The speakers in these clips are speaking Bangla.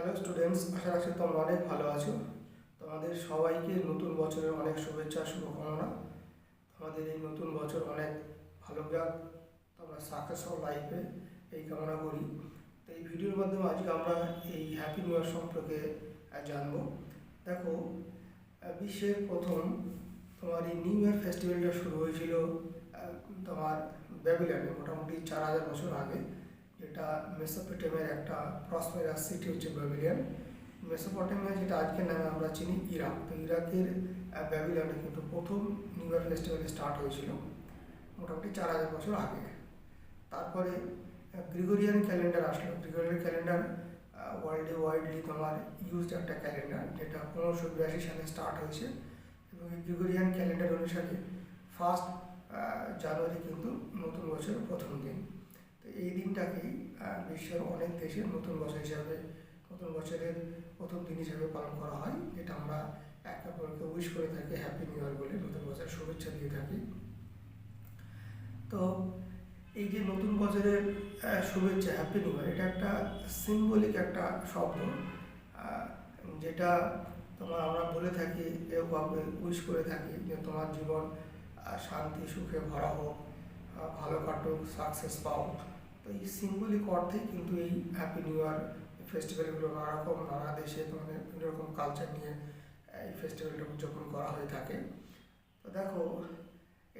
হ্যালো স্টুডেন্টস আশা রাখছি তোমরা অনেক ভালো আছো। তোমাদের সবাইকে নতুন বছরের অনেক শুভেচ্ছা, শুভকামনা। তোমাদের এই নতুন বছর অনেক ভালো যাক। তোমরা সাকসেস হও লাইফে এই কামনা করি। তো এই ভিডিওর মাধ্যমে আজকে আমরা এই হ্যাপি নিউ ইয়ার সম্পর্কে জানব। দেখো বিশ্বের প্রথম তোমার এই নিউ ইয়ার ফেস্টিভ্যালটা শুরু হয়েছিল তোমার ব্যাবিলনে মোটামুটি চার হাজার বছর আগে। যেটা মেসোপটেমিয়ার একটা প্রসপেরাস সিটি হচ্ছে ব্যাবিলিয়ান মেসোপটেমিয়া যেটা আজকের নামে আমরা চিনি ইরাক। তো ইরাকের আহ, ব্যাবিলনে কিন্তু প্রথম নিউ ইয়ার ফেস্টিভ্যাল স্টার্ট হয়েছিল মোটামুটি চার হাজার বছর আগে। তারপরে গ্রিগোরিয়ান ক্যালেন্ডার আসলো। গ্রিগোরিয়ান ক্যালেন্ডার ওয়ার্ল্ডে ওয়াইডলি তোমার ইউজড একটা ক্যালেন্ডার যেটা পনেরোশো বিরাশি সালে স্টার্ট হয়েছে। এবং এই গ্রিগোরিয়ান ক্যালেন্ডার অনুসারে ফার্স্ট জানুয়ারি কিন্তু নতুন বছরের প্রথম দিন। এই দিনটাকেই বিশ্বের অনেক দেশে নতুন বছর হিসাবে, নতুন বছরের প্রথম দিন হিসাবে পালন করা হয়, যেটা আমরা একে অপরকে উইশ করে থাকি হ্যাপি নিউ ইয়ার বলে নতুন বছরের শুভেচ্ছা দিয়ে থাকি। তো, এই যে নতুন বছরের শুভেচ্ছা হ্যাপি নিউ ইয়ার এটা একটা সিম্বলিক একটা শব্দ যেটা তোমার আমরা বলে থাকি, কেউ কাউকে উইশ করে থাকি যে তোমার জীবন শান্তি, সুখে ভরা হোক ভালো কাটুক সাকসেস পাও এই সিম্বলিক অর্থেই কিন্তু এই হ্যাপি নিউ ইয়ার ফেস্টিভ্যালগুলো নানা রকম নানা দেশে তোমাদের বিভিন্ন রকম কালচার নিয়ে এই ফেস্টিভ্যালটা উদযাপন করা হয়ে থাকে। তো দেখো,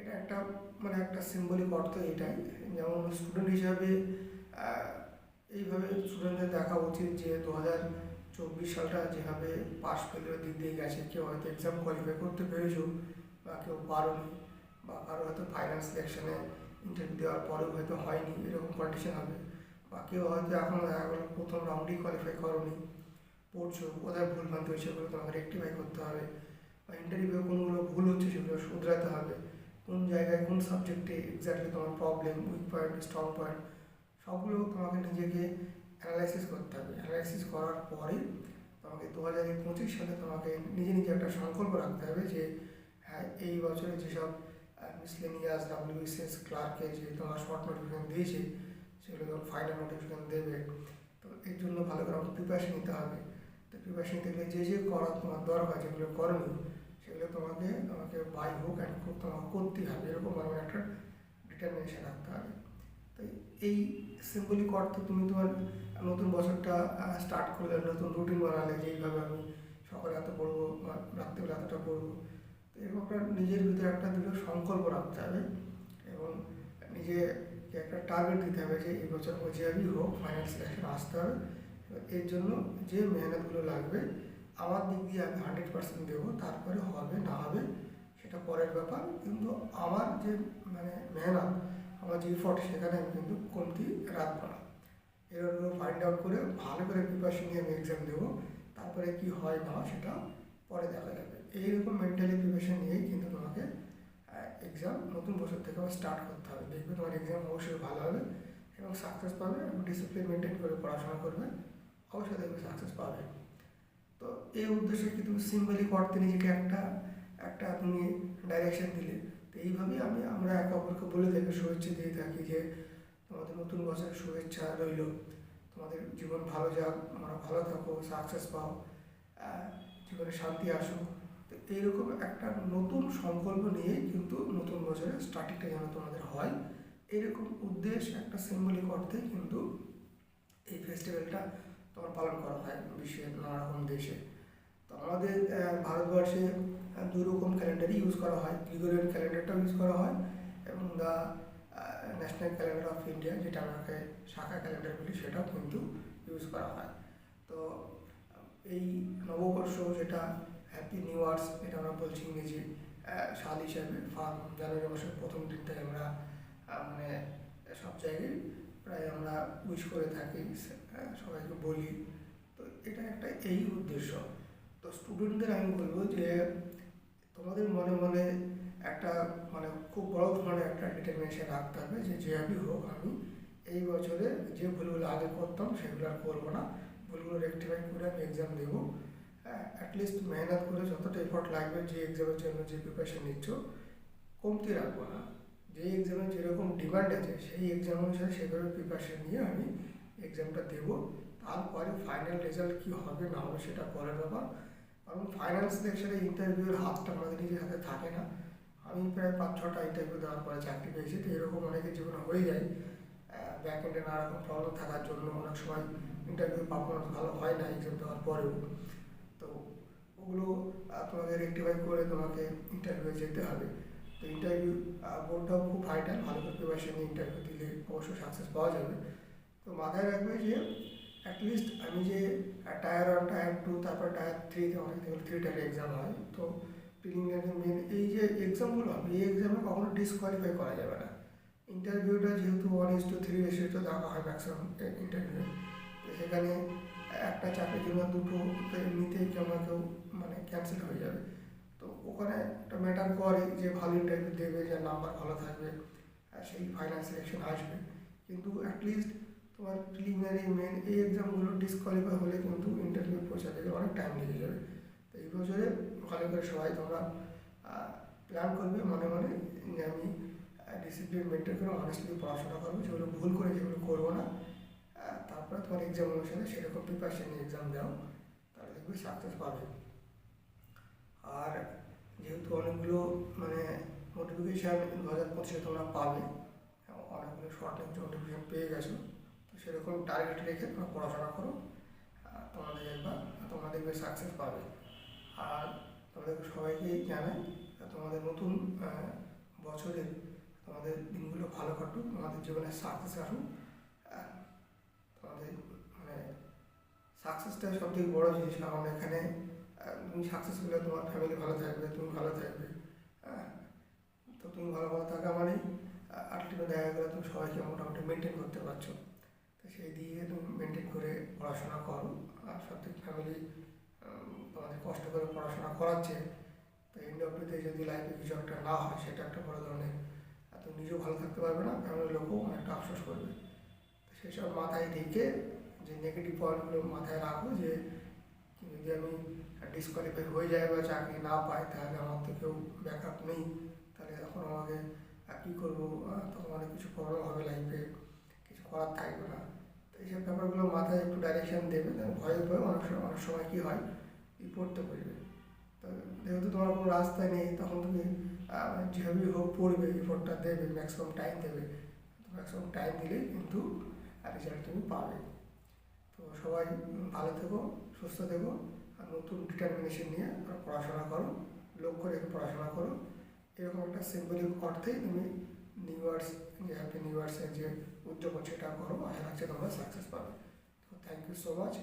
এটা একটা মানে একটা সিম্বলিক অর্থ এটাই। যেমন স্টুডেন্ট হিসাবে এইভাবে স্টুডেন্টদের দেখা উচিত যে দু হাজার চব্বিশ সালটা যেভাবে পাস ফেলের দিক দিয়ে গেছে, কেউ হয়তো এক্সাম কোয়ালিফাই করতে পেরেছ বা কেউ পারোনি বা কারও হয়তো ফাইনাল সিলেকশনে ইন্টারভিউ দেওয়ার পরেও হয়তো হয়নি, এরকম কন্ডিশন হবে। বা কেউ হয়তো এখন দেখা গেলো প্রথম রাউন্ডেই কোয়ালিফাই করোনি। পড়ছো, কোথায় ভুল ভ্রান্তি হয়েছে সেগুলো তোমাকে রেক্টিফাই করতে হবে। বা ইন্টারভিউ কোনগুলো ভুল হচ্ছে সেগুলো শুধরাতে হবে। কোন জায়গায় কোন সাবজেক্টে এক্স্যাক্টলি তোমার problem weak point strong point সবগুলো তোমাকে নিজেকে অ্যানালাইসিস করতে হবে। অ্যানালাইসিস করার পরে তোমাকে দু হাজার পঁচিশ সালে তোমাকে নিজে নিজে একটা সংকল্প রাখতে হবে যে হ্যাঁ এই বছরে যেসব মিসলেনিয়াস ডাব্লিউবিসিএস ক্লার্কে যে তোমার শর্ট নোটিফিকেশন দিয়েছে, সেগুলো তোমার ফাইনাল নোটিফিকেশন দেবে। তো এর জন্য ভালো করে আমাকে প্রিপারেশন নিতে হবে। তো প্রিপারেশন নিতে গেলে যে যে করা তোমার দরকার, যেগুলো করণীয় সেগুলো তোমাকে তোমাকে বাই হোক অ্যান্ড তোমাকে করতেই হবে। এরকম আমার একটা ডিটারমিনেশন রাখতে হবে। তো এই সিম্বলিক অর্থে তুমি তোমার নতুন বছরটা স্টার্ট করলে নতুন রুটিন বানালে যে এইভাবে আমি সকালে এত পড়ব রাত্রিবেলা এতটা পড়ব এরকম একটা নিজের ভিতরে একটা দুটো সংকল্প রাখতে হবে এবং নিজেকে একটা টার্গেট দিতে হবে যে এই বছর যেভাবেই হোক ফাইনাল সিলেকশন আসতে হবে। এর জন্য যে মেহনতগুলো লাগবে, আমার দিক দিয়ে আমি হান্ড্রেড পার্সেন্ট দেবো, তারপরে হবে না হবে সেটা পরের ব্যাপার। কিন্তু আমার যে মানে মেহনত, আমার যে ইফর্ট সেখানে আমি কিন্তু কমতি রাখব না। এরকম ফাইন্ড আউট করে ভালো করে প্রিপারেশন নিয়ে আমি এক্সাম দেবো, তারপরে কি হয় না সেটা পরে দেখা যাবে। এইরকম মেন্টালি প্রিপারেশন নিয়েই কিন্তু তোমাকে এক্সাম নতুন বছর থেকে আবার স্টার্ট করতে হবে। দেখবে তোমার এক্সাম অবশ্যই ভালো হবে এবং সাকসেস পাবে এবং ডিসিপ্লিন মেনটেন করে পড়াশোনা করবে, অবশ্যই দেখবে সাকসেস পাবে। তো এই উদ্দেশ্যে কি তুমি সিম্বলিক অর্থে নিজেকে একটা একটা তুমি ডাইরেকশন দিলে? তো এইভাবেই আমি, আমরা একে অপরকে বলে থাকি শুভেচ্ছা দিয়ে থাকি যে, তোমাদের নতুন বছরের শুভেচ্ছা রইল। তোমাদের জীবন ভালো যাক আমরা ভালো থাকো সাকসেস পাও। জীবনে শান্তি আসুক। তো এইরকম একটা নতুন সংকল্প নিয়ে কিন্তু নতুন বছরের স্টার্টিংটা যেন তোমাদের হয়। এরকম উদ্দেশ্য, একটা সিম্বলিক অর্থে কিন্তু এই ফেস্টিভ্যালটা তোমার পালন করা হয় বিশ্বের নানা রকম দেশে। তো আমাদের ভারতবর্ষে দুই রকম ক্যালেন্ডারই ইউজ করা হয়। গ্রিগোরিয়ান ক্যালেন্ডারটাও ইউজ করা হয় এবং the national calendar of India যেটা আমাকে শাখা ক্যালেন্ডার বলি সেটাও কিন্তু ইউজ করা হয়। তো এই নববর্ষ যেটা হ্যাপি নিউ ইয়ার্স এটা আমরা বলছি ইংরেজি সাল হিসাবে ফার্ম জানুয়ারি মাসের প্রথম দিনটাই আমরা মানে সব জায়গায় প্রায় আমরা উইশ করে থাকি সবাইকে বলি। তো এটা একটা এই উদ্দেশ্য। তো স্টুডেন্টদের আমি বলব যে, তোমাদের মনে মনে একটা মানে খুব বড় ধরনের একটা ডিটারমিনেশন রাখতে হবে যে যেভাবেই হোক আমি এই বছরে যে ভুলগুলো আগে করতাম সেগুলো আর করব না। ভুলগুলো রেক্টিফাই করে আমি এক্সাম দেবো। অ্যাটলিস্ট মেহনত করে যতটা এফোর্ট লাগবে, যে এক্সামের জন্য যে প্রিপারেশন নিচ্ছ, কমতি রাখব না। যে এক্সামের যেরকম ডিমান্ড আছে, সেই এক্সাম অনুসারে সেভাবে প্রিপারেশন নিয়ে আমি এক্সামটা দেবো। তারপরে ফাইনাল রেজাল্ট কী হবে না হবে সেটা পরের ব্যাপার। কারণ ফাইনাল সিলেকশনে ইন্টারভিউয়ের হাতটা আমাদের নিজের হাতে থাকে না। আমি প্রায় পাঁচ, ছটা ইন্টারভিউ দেওয়ার পরে চাকরি পেয়েছি, তো এরকম অনেকের জীবনে হয়ে যায়। ব্যাক এন্ডে নানা রকম প্রবলেম থাকার জন্য অনেক সময় ইন্টারভিউ পারফরমেন্স ভালো হয় না এক্সাম দেওয়ার পরেও। তো ওগুলো তোমাকে রেক্টিফাই করে তোমাকে ইন্টারভিউ যেতে হবে। তো ইন্টারভিউ বোর্ডটাও খুব ভাইটাল ভালো করে প্রিপারেশন নিয়ে ইন্টারভিউ দিলে অবশ্যই সাকসেস পাওয়া যাবে। তো মাথায় রাখবে যে অ্যাটলিস্ট আমি যে টায়ার ওয়ান টায়ার টু তারপর টায়ার থ্রিতে অনেক থ্রি টায়ার এক্সাম হয়, তো প্রিলিমিনারি মেন এই যে এক্সামগুলো হবে এই এক্সামে কখনো ডিসকোয়ালিফাই করা যাবে না। ইন্টারভিউটা যেহেতু ওয়ান ইস টু থ্রি রেশিওতে দেখা হয় ম্যাক্সিমাম ইন্টারভিউ তো সেখানে একটা চাকরির জন্য দুটো এমনিতেই কেউ না কেউ মানে ক্যান্সেল হয়ে যাবে। তো ওখানে একটা ম্যাটার করে যে ভালো ইন্টারভিউ দেবে যে নাম্বার ভালো থাকবে সেই ফাইনাল সিলেকশন আসবে। কিন্তু অ্যাটলিস্ট তোমার প্রিলিমিনারি মেন এই এক্সামগুলো ডিসকোয়ালিফাই হলে কিন্তু ইন্টারভিউ পৌঁছাতে গেলে অনেক টাইম লেগে যাবে। তো এই বছরে ভালো করে সবাই তোমরা প্ল্যান করবে, মনে মনে যে আমি ডিসিপ্লিন মেনটেন করে অনেস্টলি পড়াশোনা করব। যেগুলো ভুল করে, যেগুলো করব না। তারপরে তোমার এক্সাম অনুসারে সেরকম প্রিপারেশন এক্সাম দাও, তাহলে দেখবে সাকসেস পাবে। আর যেহেতু অনেকগুলো মানে নোটিফিকেশান দু হাজার পঁচিশে তোমরা পাবে অনেকগুলো শর্ট নোটিফিকেশান পেয়ে গেছো, তো সেরকম টার্গেট রেখে তোমরা পড়াশোনা করো তোমাদের দেখবা তোমরা দেখবে সাকসেস পাবে। আর তোমাদের সবাইকে জানাই তোমাদের নতুন বছরে তোমাদের দিনগুলো ভালো কাটুক, তোমাদের জীবনে সাকসেস আসুক তোমাদের মানে সাকসেসটা সব থেকে বড় জিনিস, কারণ এখানে তুমি সাকসেস হলে তোমার ফ্যামিলি ভালো থাকবে, তুমি ভালো থাকবে। তো তুমি ভালো ভালো থাকা মানে আলটিমেট দেখা গেলে তুমি সবাইকে মোটামুটি মেনটেন করতে পারছ। তো সেই দিয়ে তুমি মেনটেন করে পড়াশোনা করো। আর সব ফ্যামিলি তোমাদের কষ্ট করে পড়াশোনা করাচ্ছে, তো এন্ড অফ ডে যদি লাইফে কিছু একটা না হয়, সেটা একটা বড় ধরনের তুমি নিজেও ভালো থাকতে পারবে না ফ্যামিলির লোকও অনেকটা আফসোস করবে। সেসব মাথায় রেখে যে নেগেটিভ পয়েন্টগুলো মাথায় রাখো যে যদি আমি ডিসকোয়ালিফাই হয়ে যায় বা চাকরি না পাই, তাহলে আমার তো কেউ ব্যাকআপ নেই। তাহলে তখন আমাকে কী করব? তখন অনেক কিছু প্রবলেম হবে লাইফে কিছু করার থাকবে না। তো এইসব ব্যাপারগুলো মাথায় একটু ডাইরেকশন দেবে ভয়ে ভয়ে অনেক সময় অনেক সময় কী হয়? এই পড়তে পারবে তো যেহেতু তোমার কোনো রাস্তা নেই, তখন তুমি যেভাবেই হোক পড়বে রিপোর্টটা দেবে ম্যাক্সিমাম টাইম দেবে। ম্যাক্সিমাম টাইম দিলেই কিন্তু রেজাল্ট তুমি পাবে। তো সবাই ভালো থেকো, সুস্থ থেকো, আর নতুন ডিটারমিনেশন নিয়ে পড়াশোনা করো, লক্ষ্য রেখে পড়াশোনা করো। এরকম একটা সিম্বলিক অর্থেই তুমি নিউ ইয়ার্স যে হ্যাপি নিউ ইয়ার্সের যে উদ্যোগ সেটা করো। আশা রাখছি তোমরা সাকসেস পাবে। তো থ্যাংক ইউ সো মাচ